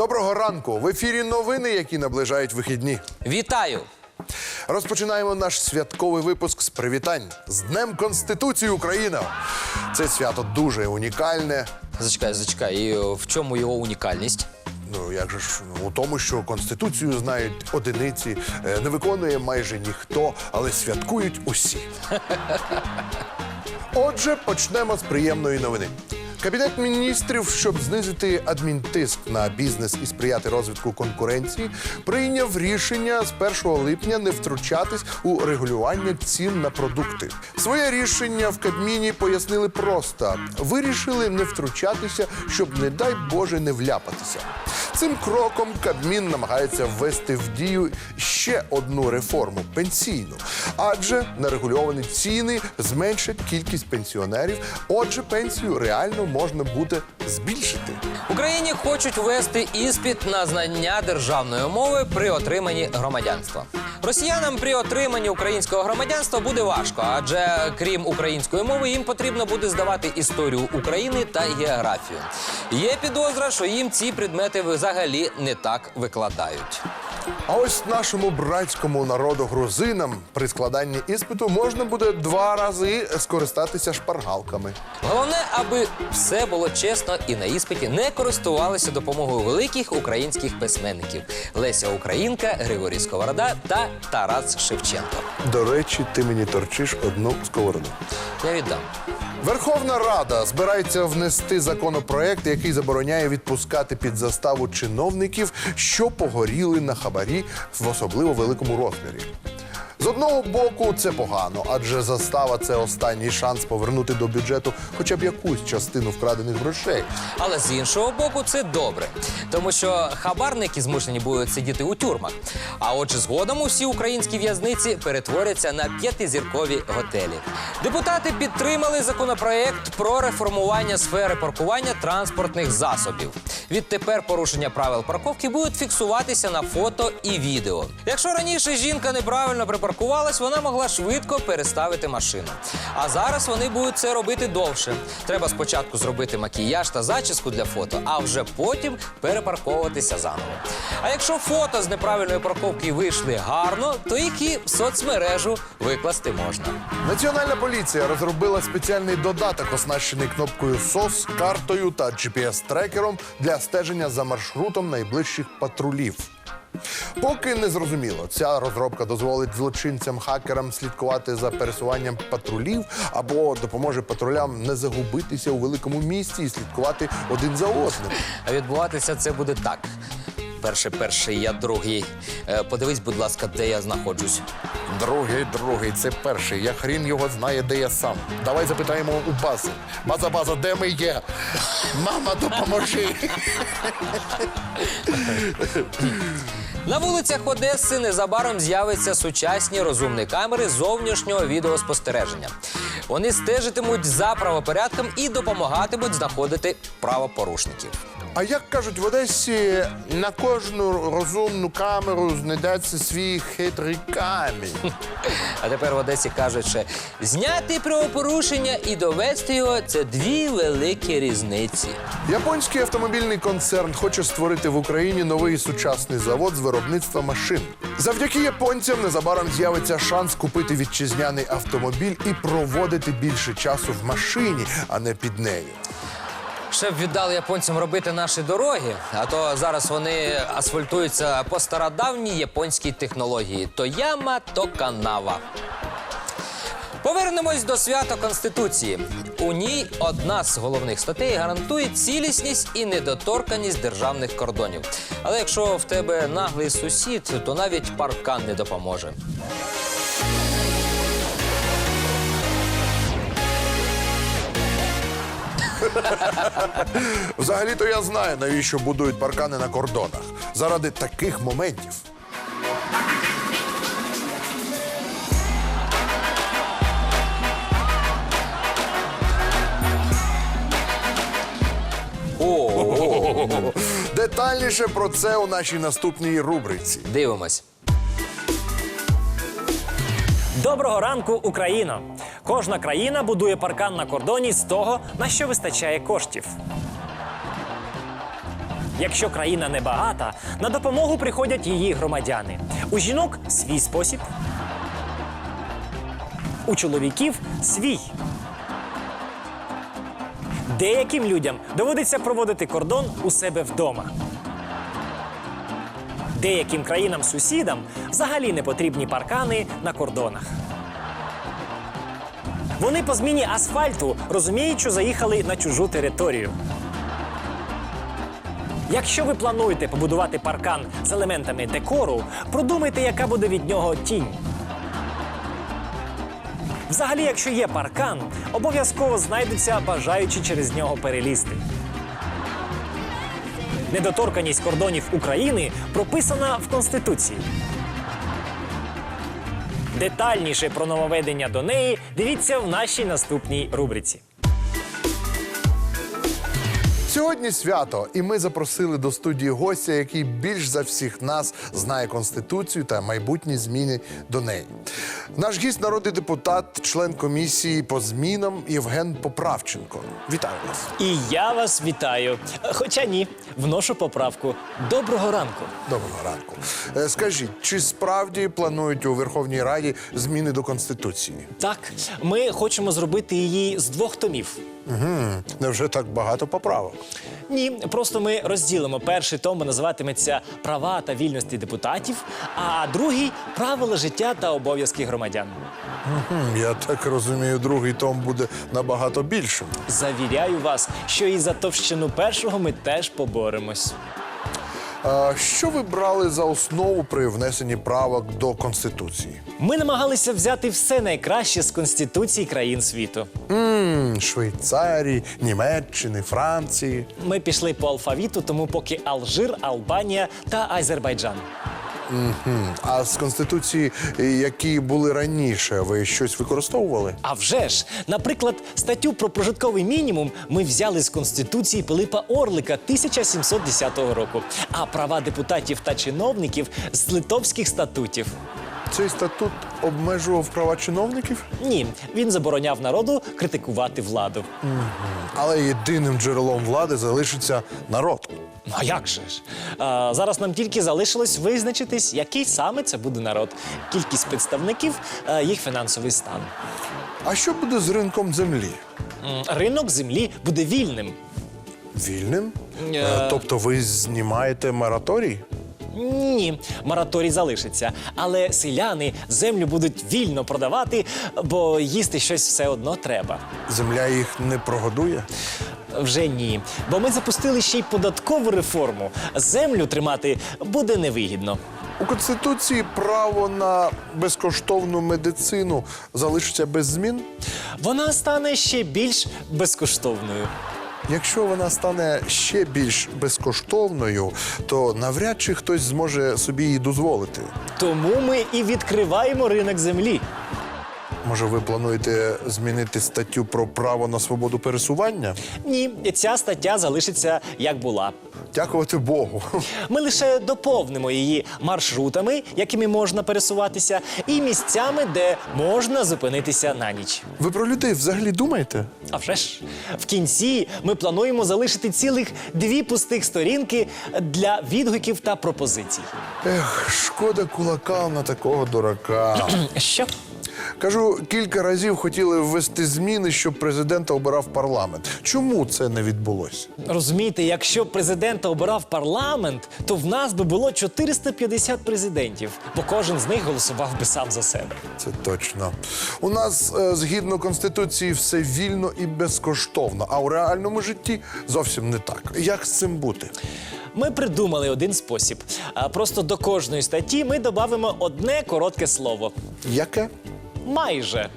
Доброго ранку! В ефірі новини, які наближають вихідні. Вітаю! Розпочинаємо наш святковий випуск з привітань з Днем Конституції України. Це свято дуже унікальне. Зачекай, зачекай. І е, в чому його унікальність? Ну як же ж ну, у тому, що конституцію знають одиниці, е, не виконує майже ніхто, але святкують усі. Отже, почнемо з приємної новини. Кабінет міністрів, щоб знизити адмінтиск на бізнес і сприяти розвитку конкуренції, прийняв рішення з 1 липня не втручатись у регулювання цін на продукти. Своє рішення в Кабміні пояснили просто: вирішили не втручатися, щоб, не дай Боже, не вляпатися. Цим кроком Кабмін намагається ввести в дію ще одну реформу пенсійну, адже нерегульовані ціни зменшать кількість пенсіонерів. Отже, пенсію реально можна буде збільшити. Україні хочуть ввести іспит на знання державної мови при отриманні громадянства. Росіянам при отриманні українського громадянства буде важко, адже крім української мови, їм потрібно буде здавати історію України та географію. Є підозра, що їм ці предмети взагалі не так викладають. А ось нашому братському народу грузинам при складанні іспиту можна буде два рази скористатися шпаргалками. Головне, аби все було чесно і на іспиті не користувалися допомогою великих українських письменників Леся Українка, Григорій Сковорода та Тарас Шевченко. До речі, ти мені торчиш одну сковороду. Я віддам. Верховна Рада збирається внести законопроект, який забороняє відпускати під заставу чиновників, що погоріли на хабарі в особливо великому розмірі. З одного боку, це погано, адже застава це останній шанс повернути до бюджету хоча б якусь частину вкрадених грошей. Але з іншого боку, це добре, тому що хабарники змушені будуть сидіти у тюрмах. А отже, згодом усі українські в'язниці перетворяться на п'ятизіркові готелі. Депутати підтримали законопроект про реформування сфери паркування транспортних засобів. Відтепер порушення правил парковки будуть фіксуватися на фото і відео. Якщо раніше жінка неправильно припаркувалась, вона могла швидко переставити машину. А зараз вони будуть це робити довше. Треба спочатку зробити макіяж та зачіску для фото, а вже потім перепарковуватися заново. А якщо фото з неправильної парковки вийшли гарно, то їх і в соцмережу викласти можна. Національна поліція розробила спеціальний додаток, оснащений кнопкою СОС, картою та GPS-трекером для стеження за маршрутом найближчих патрулів. Поки не зрозуміло, ця розробка дозволить злочинцям-хакерам слідкувати за пересуванням патрулів або допоможе патрулям не загубитися у великому місті і слідкувати один за одним. Відбуватися це буде так. Перший, перший, я другий. Е, Подивись, будь ласка, де я знаходжусь. Другий, другий, це перший. Я хрін його знає, де я сам. Давай запитаємо у бази. База, база, де ми є? Мама, допоможи. На вулицях Одеси незабаром з'являться сучасні розумні камери зовнішнього відеоспостереження. Вони стежитимуть за правопорядком і допомагатимуть знаходити правопорушників. А як кажуть в Одесі, на кожну розумну камеру знайдеться свій хитрий камінь. А тепер в Одесі кажуть, що зняти правопорушення і довести його це дві великі різниці. Японський автомобільний концерн хоче створити в Україні новий сучасний завод з виробництва машин. Завдяки японцям незабаром з'явиться шанс купити вітчизняний автомобіль і проводити більше часу в машині, а не під нею. Ще б віддали японцям робити наші дороги, а то зараз вони асфальтуються по стародавній японській технології: то яма, то канава. Повернемось до свята Конституції. У ній одна з головних статей гарантує цілісність і недоторканість державних кордонів. Але якщо в тебе наглий сусід, то навіть паркан не допоможе. Взагалі-то я знаю, навіщо будують паркани на кордонах. Заради таких моментів. О, Детальніше про це у нашій наступній рубриці. дивимось. Доброго ранку, Україно! Кожна країна будує паркан на кордоні з того, на що вистачає коштів. Якщо країна не багата, на допомогу приходять її громадяни. У жінок свій спосіб, у чоловіків свій. Деяким людям доводиться проводити кордон у себе вдома. Деяким країнам-сусідам взагалі не потрібні паркани на кордонах. Вони по зміні асфальту розуміють, що заїхали на чужу територію. Якщо ви плануєте побудувати паркан з елементами декору, продумайте, яка буде від нього тінь. Взагалі, якщо є паркан, обов'язково знайдуться бажаючі через нього перелізти. Недоторканість кордонів України прописана в Конституції. Детальніше про нововведення до неї дивіться в нашій наступній рубриці. Сьогодні свято, і ми запросили до студії гостя, який більш за всіх нас знає конституцію та майбутні зміни до неї. Наш гість народний депутат, член комісії по змінам Євген Поправченко. Вітаю вас. І я вас вітаю. Хоча ні, вношу поправку. Доброго ранку. Доброго ранку. Е, Скажіть, чи справді планують у Верховній Раді зміни до конституції? Так, ми хочемо зробити її з двох томів. Невже так багато поправок? Ні, просто ми розділимо. Перший том називатиметься Права та вільності депутатів, а другий правила життя та обов'язки громадян. Угу. Я так розумію, другий том буде набагато більшим. Завіряю вас, що і за товщину першого ми теж поборемось. Що ви брали за основу при внесенні правок до конституції? Ми намагалися взяти все найкраще з конституцій країн світу. Ммм, Швейцарії, Німеччини, Франції. Ми пішли по алфавіту, тому поки Алжир, Албанія та Азербайджан. А з конституції, е, які були раніше, ви щось використовували? А вже ж, наприклад, статтю про прожитковий мінімум ми взяли з конституції Пилипа Орлика 1710 року, а права депутатів та чиновників з литовських статутів. Цей статут обмежував права чиновників, Ні, він забороняв народу критикувати владу. але єдиним джерелом влади залишиться народ. А як же ж? А, зараз нам тільки залишилось визначитись, який саме це буде народ, кількість представників, а, їх фінансовий стан. А що буде з ринком землі? М, Ринок землі буде вільним. Вільним? Е. Е, Тобто ви знімаєте мораторій? Ні, мораторій залишиться. Але селяни землю будуть вільно продавати, бо їсти щось все одно треба. Земля їх не прогодує? Вже ні. Бо ми запустили ще й податкову реформу. Землю тримати буде невигідно. У Конституції право на безкоштовну медицину залишиться без змін? Вона стане ще більш безкоштовною. Якщо вона стане ще більш безкоштовною, то навряд чи хтось зможе собі її дозволити. Тому ми і відкриваємо ринок землі. Може, ви плануєте змінити статтю про право на свободу пересування? Ні, ця стаття залишиться як була. Дякувати Богу. Ми лише доповнимо її маршрутами, якими можна пересуватися, і місцями, де можна зупинитися на ніч. Ви про людей взагалі думаєте? А вже ж в кінці ми плануємо залишити цілих дві пустих сторінки для відгуків та пропозицій. Ех, шкода кулакам на такого дурака. Що? Кажу, кілька разів хотіли ввести зміни, щоб президента обирав парламент. Чому це не відбулося? Розумієте, якщо президента обирав парламент, то в нас би було 450 президентів, бо кожен з них голосував би сам за себе. Це точно. У нас е, згідно конституції все вільно і безкоштовно, а у реальному житті зовсім не так. Як з цим бути? Ми придумали один спосіб. Просто до кожної статті ми додамо одне коротке слово. Яке? Майже.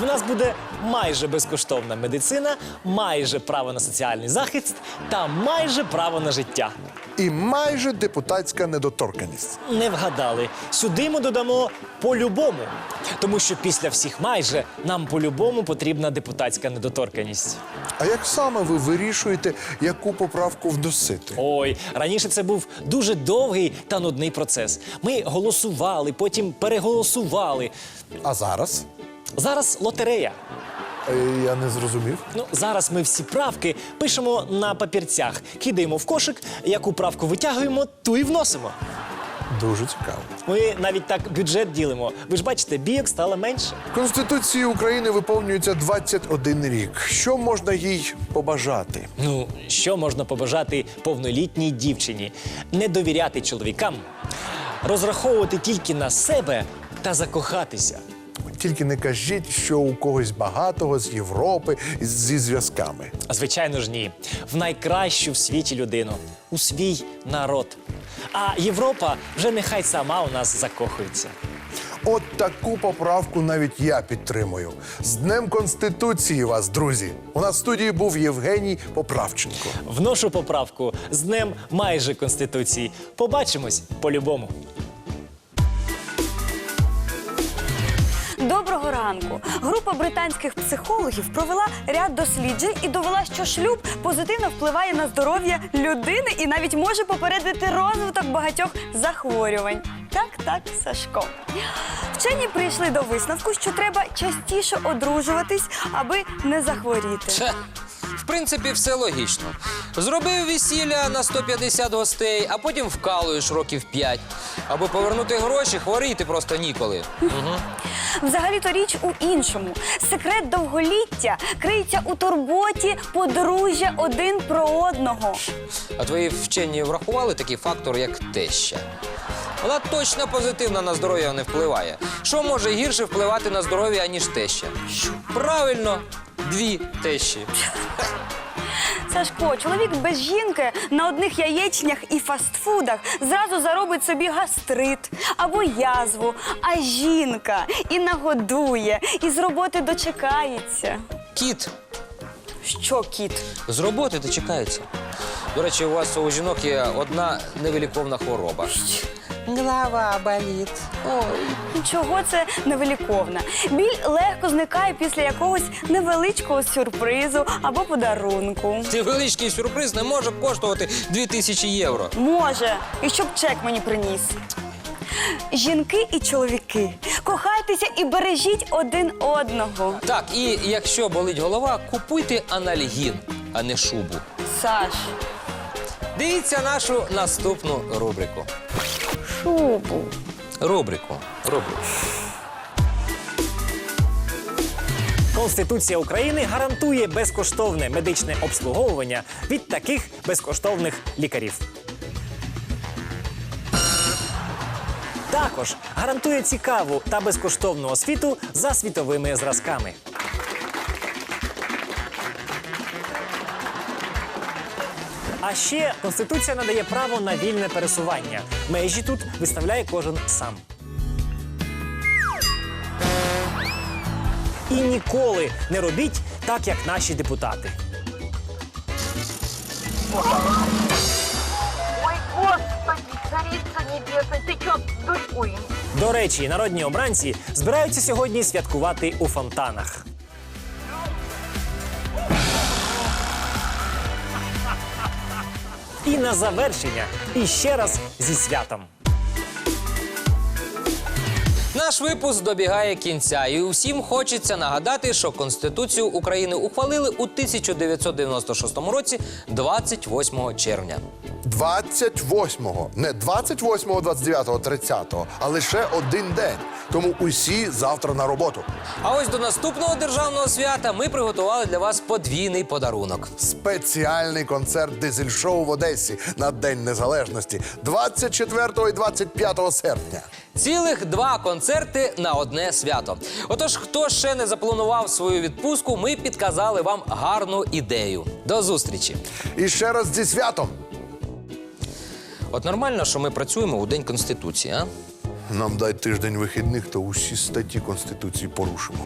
В нас буде майже безкоштовна медицина, майже право на соціальний захист та майже право на життя. І майже депутатська недоторканість. Не вгадали. Сюди ми додамо по-любому. Тому що після всіх майже нам по-любому потрібна депутатська недоторканість. А як саме ви вирішуєте, яку поправку вносити? Ой, раніше це був дуже довгий та нудний процес. Ми голосували, потім переголосували. А зараз? Зараз лотерея. Е, Я не зрозумів. Ну, зараз ми всі правки пишемо на папірцях, кидаємо в кошик, яку правку витягуємо, ту і вносимо. Дуже цікаво. Ми навіть так бюджет ділимо. Ви ж бачите, бійок стало менше. Конституції України виповнюється 21 рік. Що можна їй побажати? Ну, що можна побажати повнолітній дівчині? Не довіряти чоловікам, розраховувати тільки на себе та закохатися. Тільки не кажіть, що у когось багатого з Європи зі зв'язками. Звичайно ж, ні. В найкращу в світі людину, у свій народ. А Європа вже нехай сама у нас закохується. От таку поправку навіть я підтримую. З Днем Конституції вас, друзі! У нас в студії був Євгеній Поправченко. Вношу поправку з днем майже конституції. Побачимось по-любому. Ранку. Група британських психологів провела ряд досліджень і довела, що шлюб позитивно впливає на здоров'я людини і навіть може попередити розвиток багатьох захворювань. Так, так, Сашко. Вчені прийшли до висновку, що треба частіше одружуватись, аби не захворіти. В принципі, все логічно. Зробив весілля на 150 гостей, а потім вкалуєш років 5. Аби повернути гроші, хворіти просто ніколи. Взагалі-то річ у іншому. Секрет довголіття криється у турботі подружжя один про одного. А твої вчені врахували такий фактор, як теща. Вона точно позитивно на здоров'я не впливає. Що може гірше впливати на здоров'я, аніж теща? Правильно, дві тещі. Сашко, чоловік без жінки на одних яєчнях і фастфудах зразу заробить собі гастрит або язву, а жінка і нагодує, і з роботи дочекається. Кіт Що, кіт? з роботи дочекається. До речі, у вас у жінок є одна невиліковна хвороба. Голова болить. Ой. Чого це невеликовна? Біль легко зникає після якогось невеличкого сюрпризу або подарунку. Невеличкий сюрприз не може коштувати 2000 євро. Може, і щоб чек мені приніс. Жінки і чоловіки, кохайтеся і бережіть один одного. Так, і якщо болить голова, купуйте анальгін, а не шубу. Саш, Дивіться нашу наступну рубрику. Шубу. Рубрику. Рубрику. Конституція України гарантує безкоштовне медичне обслуговування від таких безкоштовних лікарів. Також гарантує цікаву та безкоштовну освіту за світовими зразками. А ще Конституція надає право на вільне пересування. Межі тут виставляє кожен сам. І ніколи не робіть так, як наші депутати. Ой, Господи, царица небесная, ты чё, дуркуешь? До речі, народні обранці збираються сьогодні святкувати у фонтанах. І на завершення іще раз зі святом. Наш випуск добігає кінця, і усім хочеться нагадати, що Конституцію України ухвалили у 1996 році, 28 червня. 28-го, не 28-го, 29-го, 30-го, а лише один день. Тому усі завтра на роботу. А ось до наступного державного свята ми приготували для вас подвійний подарунок. Спеціальний концерт дизель-шоу в Одесі на День Незалежності 24 і 25 серпня. Цілих два концерти на одне свято. Отож, хто ще не запланував свою відпустку, ми підказали вам гарну ідею. До зустрічі! І ще раз зі святом. От нормально, що ми працюємо у День Конституції, а? Нам дай тиждень вихідних, то усі статті Конституції порушимо.